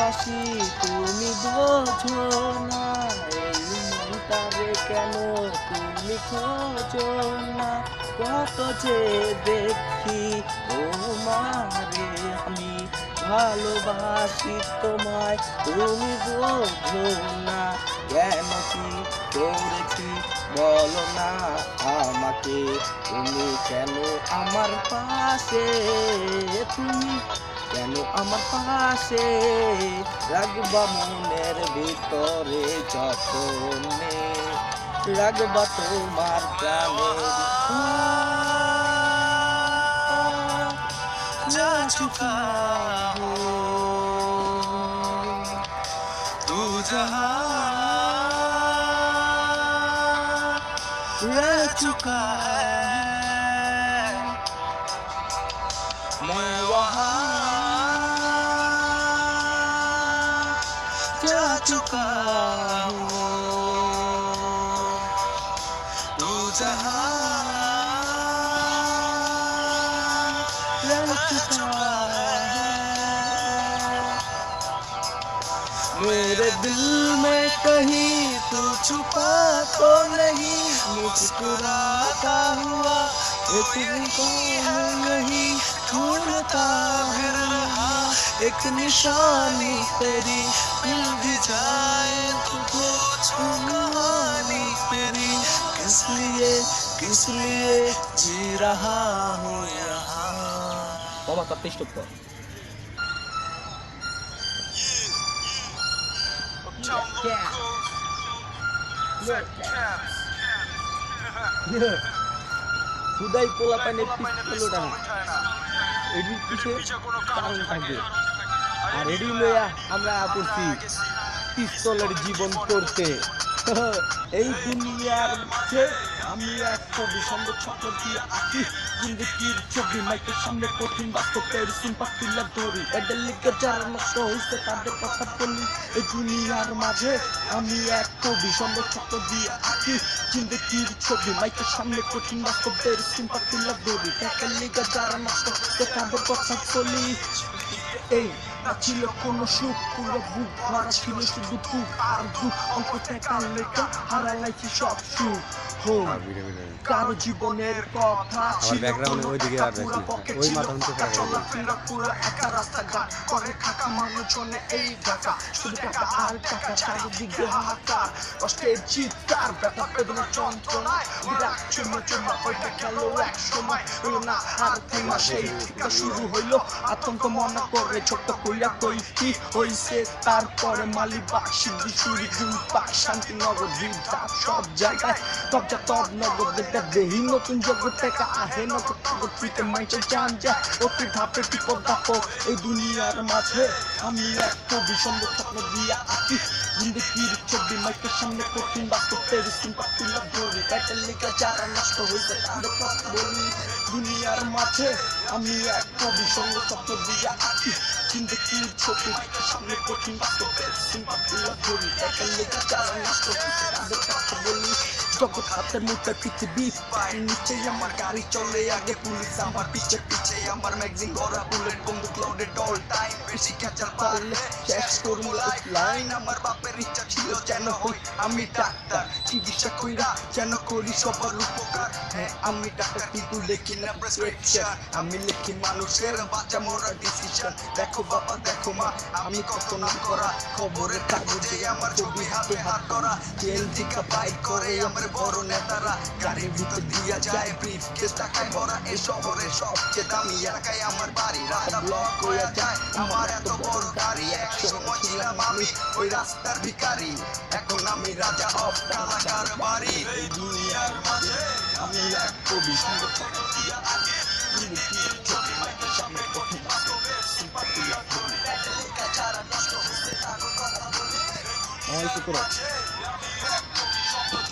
ভালোবাসি, তুমি বোঝো না, এই মনটারে কেন তুমি খোঁজো না? কত যে দেখি তোমারে আমি ভালোবাসি তোমায়, তুমি বোঝো না। কেন কি করেছি বলো না আমাকে? তুমি কেন আমার পাশে? তুমি কেন আমার পাশে রাখবা মনের ভিতরে যতনে রাখবা তোমার প্রাণের जा चुका हूँ तू जहाँ रह चुका है चुका तू जहाँ मेरे दिल में कहीं तू छुपा तो नहीं, मुस्कुराता हुआ निशान नहीं। एक निशानी तेरी मिल भी जाए तुझे छुपानी तेरी किस लिए किस लिए जी रहा हूँ यहाँ বাবা তার টেস্ট কর খুদাই পোলা পানে পিস্তল এডির পিছে কারণ থাকবে আর লইয়া আমরা করছি পিস্তলের জীবন করতে। এই দুনিয়ার মাঝে আমি এক কবি সুন্দর স্বপ্ন দিয়ে আঁকি। জিন্দগির ছবি, মাইকের সামনে কঠিন বাস্তবের সিম্পাস তুলে ধরি। এদের লিখে যারা নষ্ট হয়েছে, তাদের কথা বলি। এই দুনিয়ার মাঝে আমি এক কবি স্বপ্ন দিয়ে আঁকি। জিন্দগির ছবি, মাইকের সামনে কঠিন বাস্তবের সিম্পাস তুলে ধরি। এদের লিখে যারা নষ্ট হয়েছে, তাদের কথা বলি। এই না ছিল কোনো সুখ, পুরো বুক ভরা ছিল শুধু দুঃখ আর দুঃখ অঙ্ক টাকা লেখা হারালাইছি সব সুখ। হো কারও জীবনের কথা ছিল background-এ ওইদিকে আর পুরো ওই মাথা উঁচু টাকা, চলাফেরা পুরো একা রাস্তাঘাট করে থাকা মানুষজনে এই ঢাকা। শুধু টাকা আর টাকা চারিদিকে হাহাকার। কষ্টের চিৎকার ব্যথা বেদনা যন্ত্রণায়। বিরাট চুম্মা চুম্মা ওইটা খেলো এক সময়। হলো না আর সেই থেকে শুরু হইল আতঙ্ক মনে করে ছোট্ট কইরা কইটি হইছে। তারপরে মালিবাগ সিদ্ধি চুরি গুলপাক শান্তিনগর সব জায়গায়। কবজা তব নগদ দেখা দেহি নতুন জগৎ থেকে আহে নগদ নগদ ফিতে মাইচে জান যা অতি ধাপে বিপদ ধাপ এই দুনিয়ার মাঝে আমি কবি সুন্দর স্বপ্ন দিয়া আঁকি জিন্দগির ছবি মাইকের সামনে কঠিন বাস্তবের চিন্তা তুলে ধরি। পেটের লিখে যারা নষ্ট হয়েছে তাদের কথা বলি। দুনিয়ার মাঝে আমি কবি সুন্দর স্বপ্ন দিয়া আঁকি জিন্দগির ছবি মাইকের সামনে কঠিন বাস্তবের চিন্তা তুলে ধরি। পেটের লিখে যারা নষ্ট হয়েছে তাদের কথা জগৎ হাতের মুঠে পৃথিবী। নিচে আমার গাড়ি চলে, আগে পুলিশ আমার পিছে পিছে, আমার ম্যাগজিন ভরা বুলেট বন্দুক লোডেড অল টাইম বেশি ক্যাচার পারলে শেষ করব লাইন আমার বাপের ইচ্ছা ছিল যেন হই, আমি ডাক্তার। চিকিৎসা কইরা যেন করি সবার উপকার। হ্যাঁ আমি ডাক্তার, কিন্তু লিখি না প্রেসক্রিপশন আমি লিখি মানুষের বাচ্চা মরার ডিসিশন দেখো বাবা, দেখো মা, আমি কত নাম করা। খবরের কাগজে আমার ছবি হাতে হাত করা জেল থেকে বাইক করে আমার বড় নেতারা গাড়ির ভিতর দিয়া যায় ব্রিফ কেস টাকায় ভরা এই শহরে সবচেয়ে দামি এলাকায় আমার বাড়ি। রাস্তা ব্লক হয়ে যায় আমার এত বড় গাড়ি। এক সময় ছিলাম আমি ওই রাস্তার ভিখারি এখন আমি রাজা অফ টাকার বাড়ি। এই দুনিয়ার মাঝে আমি এক কবি। সুন্দর সিম্পাতি লাগবে যারা নষ্ট হচ্ছে